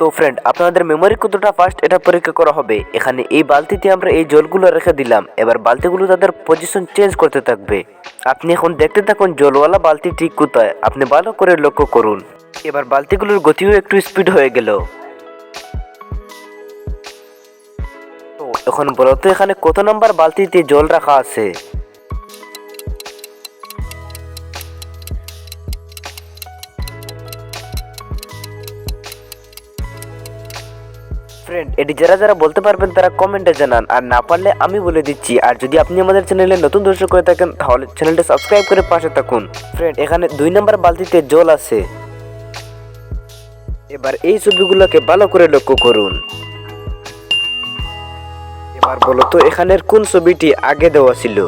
তো ফ্রেন্ড আপনাদের মেমোরি কতটা ফাস্ট এটা পরীক্ষা করা হবে। এখানে এই বালতিতে আমরা এই জলগুলো রেখে দিলাম। এবার বালতিগুলো তাদের পজিশন চেঞ্জ করতে থাকবে। আপনি এখন দেখতে থাকুন জলওয়ালা বালতি ঠিক কোথায়। আপনি ভালো করে লক্ষ্য করুন। এবার বালতিগুলোর গতিও একটু স্পিড হয়ে গেল। এখন বলতো এখানে কত নাম্বার বালতিতে জল রাখা আছে? ফ্রেন্ড এটি যারা যারা বলতে পারবেন তারা কমেন্টে জানান। আর না পারলে আমি বলে দিচ্ছি। আর যদি আপনি আমাদের চ্যানেলে নতুন দর্শক করে থাকেন, তাহলে চ্যানেলটা সাবস্ক্রাইব করে পাশে থাকুন। ফ্রেন্ড এখানে দুই নম্বর বালতিতে জল আছে। এবার এই ছবিগুলোকে ভালো করে লক্ষ্য করুন। এবার বলো তো, এখানের কোন ছবিটি আগে দেওয়া ছিল?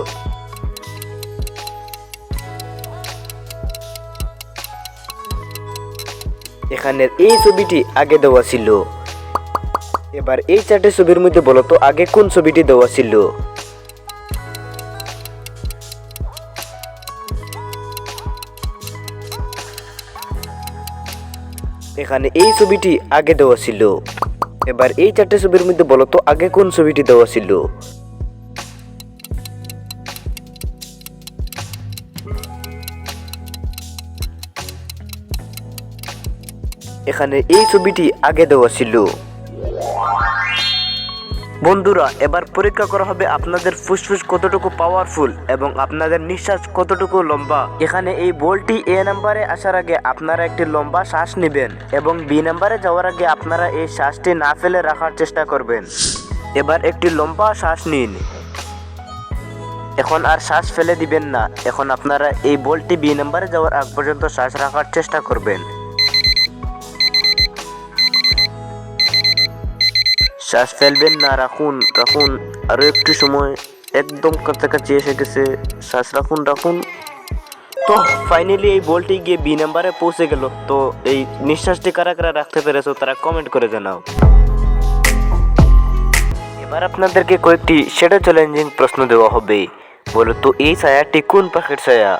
এখানের এই ছবিটি আগে দেওয়া ছিল। এবার এই চারটে ছবির মধ্যে বলো তো, আগে কোন ছবিটি দেওয়া ছিল? এখানে এই ছবিটি আগে দেওয়া ছিল। এবার এই চারটে ছবির মধ্যে বলতো আগে কোন ছবিটি দেওয়া ছিল? এখানে এই ছবিটি আগে দেওয়া ছিল। বন্ধুরা, এবার পরীক্ষা করা হবে আপনাদের ফুসফুস কতটুকু পাওয়ারফুল এবং আপনাদের নিঃশ্বাস কতটুকু লম্বা। এখানে এই বলটি এ নাম্বারে আসার আগে আপনারা একটি লম্বা শ্বাস নেবেন এবং বি নাম্বারে যাওয়ার আগে আপনারা এই শ্বাসটি না ফেলে রাখার চেষ্টা করবেন। এবার একটি লম্বা শ্বাস নিন। এখন আর শ্বাস ফেলে দিবেন না। এখন আপনারা এই বলটি বি নাম্বারে যাওয়ার আগ পর্যন্ত শ্বাস রাখার চেষ্টা করবেন। শ্বাস ফেলবেন না, রাখুন রাখুন। আরও একটু সময়, একদম কাছাকাছি এসে গেছে। শ্বাস রাখুন রাখুন। তো ফাইনালি এই বলটি গিয়ে বি নাম্বারে পৌঁছে গেল। তো, এই নিঃশ্বাসটি কারা কারা রাখতে পেরেছ, তারা কমেন্ট করে জানাও। এবার আপনাদেরকে কয়েকটি সেটা চ্যালেঞ্জিং প্রশ্ন দেওয়া হবে। বলো তো, এই ছায়াটি কোন পাখির ছায়া?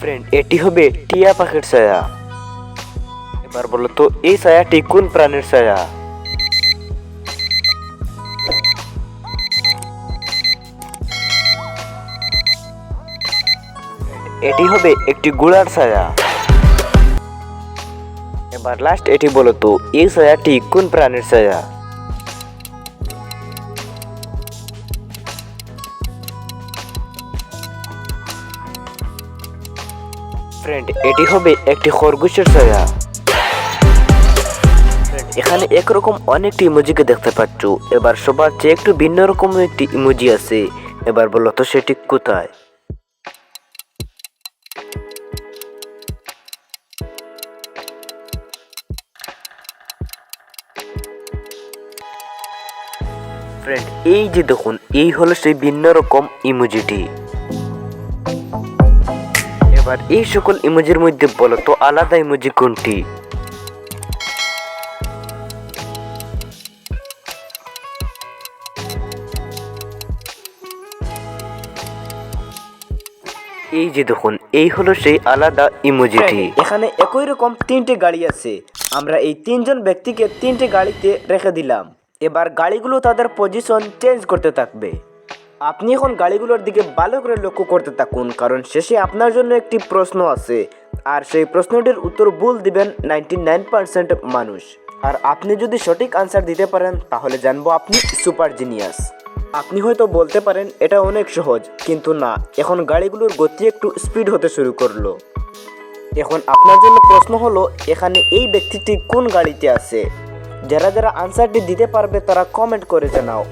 ফ্রেন্ড এটি হবে টিয়া পাখির ছায়া। এবার বলো তো, এই ছায়াটি কোন প্রাণীর ছায়া? এটি হবে একটি গুড়ার ছায়া। এবার লাস্ট এটি বলো তো, এই ছায়াটি কোন প্রাণীর ছায়া? ফ্রেন্ড এটি হবে একটি খরগোশের ছায়া। এখানে একরকম অনেকটি ইমোজিকে দেখতে পাচ্ছ। এবার সবার চেয়ে একটু ভিন্ন রকম একটি ইমোজি আছে। এবার বলো তো সেটি কোথায়? ফ্রেন্ড এই যে দেখুন, এই হলো সেই ভিন্ন রকম ইমোজিটি। এবার এই সকল ইমোজির মধ্যে বলো তো আলাদা ইমোজি কোনটি? এই যে দেখুন, এই হলো সেই আলাদা ইমোজিটি। এখানে একই রকম তিনটে গাড়ি আছে। আমরা এই তিনজন ব্যক্তিকে তিনটে গাড়িতে রেখে দিলাম। এবার গাড়িগুলো তাদের পজিশন চেঞ্জ করতে থাকবে। আপনি এখন গাড়িগুলোর দিকে ভালো করে লক্ষ্য করতে থাকুন, কারণ শেষে আপনার জন্য একটি প্রশ্ন আছে। আর সেই প্রশ্নটির উত্তর ভুল দিবেন নাইনটি নাইন পার্সেন্ট মানুষ। আর আপনি যদি সঠিক আনসার দিতে পারেন, তাহলে জানব আপনি সুপার জিনিয়াস আপনি হয়তো বলতে পারেন, এটা অনেক সহজ। কিন্তু না, এখন গাড়িগুলোর গতি একটু স্পিড হতে শুরু করল। এখন আপনার জন্য প্রশ্ন হলো, এখানে এই ব্যক্তিটি কোন গাড়িতে আছে? যারা যারা আনসারটি দিতে পারবে, তারা কমেন্ট করে জানাও।